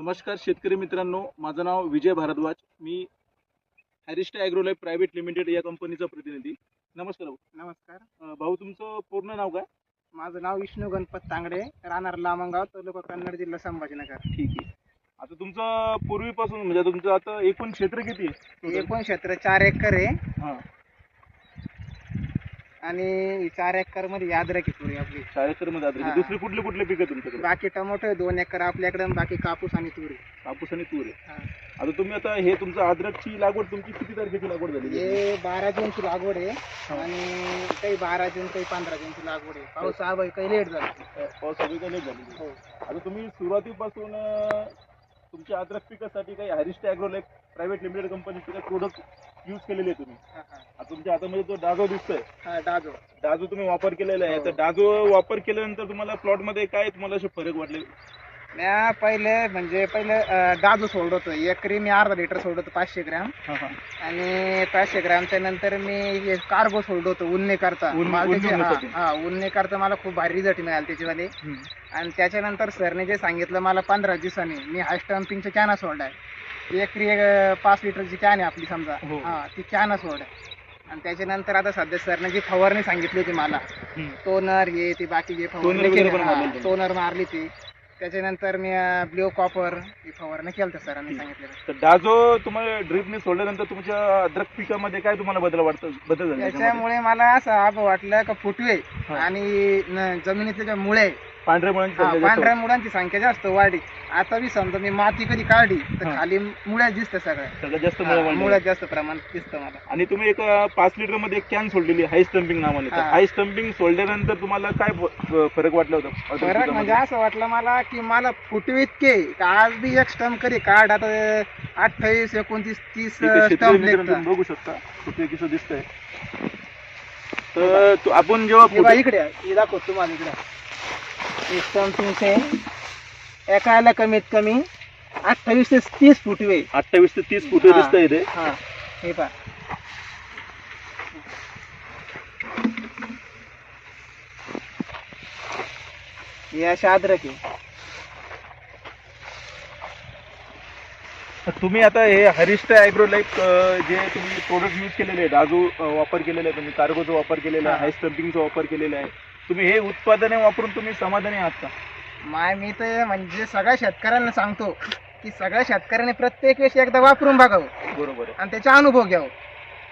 नमस्कार शेतकरी मित्रांनो माझं नाव विजय भारद्वाज. मी हॅरिस्टा ॲग्रोलाईफ प्रायव्हेट लिमिटेड या कंपनीचा प्रतिनिधी. नमस्कार भाऊ. नमस्कार. अं, भाऊ तुमचं पूर्ण नाव काय? माझं नाव विष्णू गणपत तांगडे राहणार लामंगाव तालुका कन्नड जिल्हा संभाजीनगर. ठीक आहे. आता तुमचं पूर्वीपासून म्हणजे तुमचं आता एकूण क्षेत्र किती आहे? एकूण क्षेत्र चार एकर आहे. हां. आणि चार एकरमध्ये अद्रक आहे पुरी आपली. चार एकरमध्ये आदर हां. दुसरे कुठले कुठले पिकं तुमच्याकडे? बाकी टोमॅटो आहे दोन एकर आपल्याकडे आणि बाकी कापूस आणि तुरी कापूस आणि तूर आहे हां. आता तुम्ही आता हे तुमचं अद्रकची लागवड तुमची किती तारखेची लागवड झाली हे बारा जूनची लागवड आहे आणि काही बारा जून काही पंधरा जूनची लागवड आहे. पाऊस आबाई काही लेट झाला. पाऊस सगळीकडे झाली हो. आता तुम्ही सुरुवातीपासून तुमच्या अद्रक पिकासाठी काही हॅरिस्टा ॲग्रोलाईफ प्रायव्हेट लिमिटेड कंपनीचे काही प्रोडक्ट यूज केलेले आहे तुम्ही. तुमच्या हातामध्ये जो डागो दिसतोय. हा डाजो. डाजो तुम्ही वापर केलेला आहे. हो. तर डाजो वापर केल्यानंतर तुम्हाला प्लॉटमध्ये काय तुम्हाला असे फरक वाटले? म्या पहिले म्हणजे पहिले अं, डाजो सोडत होतो. एकरी मी अर्धा लिटर सोडत होतो पाचशे ग्रॅम. आणि पाचशे ग्रॅमच्या नंतर मी कार्गो सोडलो होतो उन्ने करता. उन्ने- मला त्याचे- उन्नवण्यासाठी. हा हा, उन्ने करता मला खूप भारी रिझल्ट मिळाला त्याच्यावाले आणि त्याच्यानंतर सरने जे सांगितलं मला पंधरा दिवसांनी मी हाय स्टम्पिंगच्या कॅना सोडलाय. एकरी एक, अं, पाच लिटरची कॅन आहे आपली समजा. हो. हा ती कॅन सोड आणि त्याच्यानंतर आता सध्या सरने जी फवारणी सांगितली होती मला टोनर हे ते बाकी जे फवारणी तुम्ही? टोनर मारली ती त्याच्यानंतर मी ब्ल्यू कॉपर ही फवारणी केलं सरांनी ठीक. सांगितलेलं तर डाजो तुम्हाला ड्रिपने सोडल्यानंतर तुमच्या अद्रक पिकामध्ये काय तुम्हाला बदल वाटतं बदल झाले त्याच्यामध्ये? त्याच्यामुळे मला असं आप वाटलं का फुटवे हा. आणि न- जमिनीतले जे मुळे पांढऱ्या मुळांची हा, संख्या जास्त पांढऱ्या मुळांची संख्या जास्त वाढली आता बी समजा मी माती कधी काढली तर हा. खाली मुळ्यात दिसतं सगळं सगळ्यात जास्त मुळं हा. मुळ्यात जास्त प्रमाणात दिसतं मला आणि तुम्ही एक अं, पाच लिटरमध्ये एक कॅन सोडलेली हाय स्टम्पिंग नावाने तर हा. हाय स्टम्पिंग सोडल्यानंतर तुम्हाला काय फ- फरक वाटला होता फरक म्हणजे? असं वाटलं मला की मला फुटवे इतके का आज बी एक स्टंप कधी काढ आता अठ्ठावीस एकोणतीस तीस ठीक आहे, शेतकरी स्टंप मित्रांनो निघतात तुम्ही बघू शकता कुठे कसं दिसतंय तर तू- आपण जेव्हा हे बघा फुटे- इकडे आहे. हे दाखवतो तुम्हाला इकडे हे स्टंपिंगचे एकाला कमीत कमी अठ्ठावीस ते तीस फुटवे अठ्ठावीस ते तीस फुट हा. दिसतंय ते हा. हे पहा. हे असे अद्रक आहे. तुम्ही आता हे हरिष्ट ॲग्रोलाईफ जे तुम्ही प्रोडक्ट यूज केलेले आहेत आजू वापर केलेला आहे तुम्ही कार्गोचा वापर केलेला आहे. हाय स्टम्पिंगचा वापर केलेला आहे तुम्ही हे उत्पादने वापरून तुम्ही समाधानी आहात का? माय मी तर म्हणजे सगळ्या शेतकऱ्यांना सांगतो की सगळ्या शेतकऱ्यांनी प्रत्येक वेळेस एकदा वापरून बघावं. बरोबर आहे. आणि त्याचा अनुभव घ्यावं.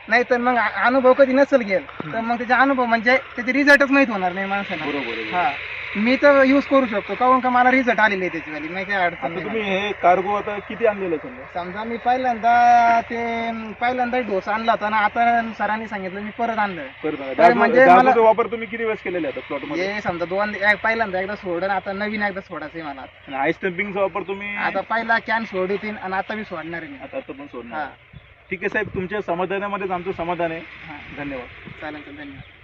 नाही तर मग अनुभव कधी नसेल घेल तर मग त्याचा अनुभव म्हणजे त्याचे रिझल्टच माहीत होणार नाही माणसाला. बरोबर आहे. हा. मी तर यूज करू शकतो. काहून का मला रिझल्ट आलेले आहे त्याच्यावाली नाही काय अडचण आता नाही तुम्ही हे कार्गो आता किती आणलेलं आहे समजा? समजा मी पहिल्यांदा ते पहिल्यांदा डोसा आणला होता ना आता सरांनी सांगितलं मी परत आणलं. तर म्हणजे मला- वापर तुम्ही किती वेळेस केलेला आहे प्लॉटमध्ये? हे समजा दोन एक- पहिल्यांदा एकदा सोडलं आता नवीन एकदा सोडायचं आहे मला. आणि स्टम्पिंगचा वापर तुम्ही आता पहिला कॅन सोडतील आणि आता मी सोडणार आहे मी. आता आता पण हा. सोडणार ठीक आहे साहेब तुमच्या समाधानामध्येच आमचं समाधान आहे. हा. धन्यवाद. चालेल चालेल. धन्यवाद.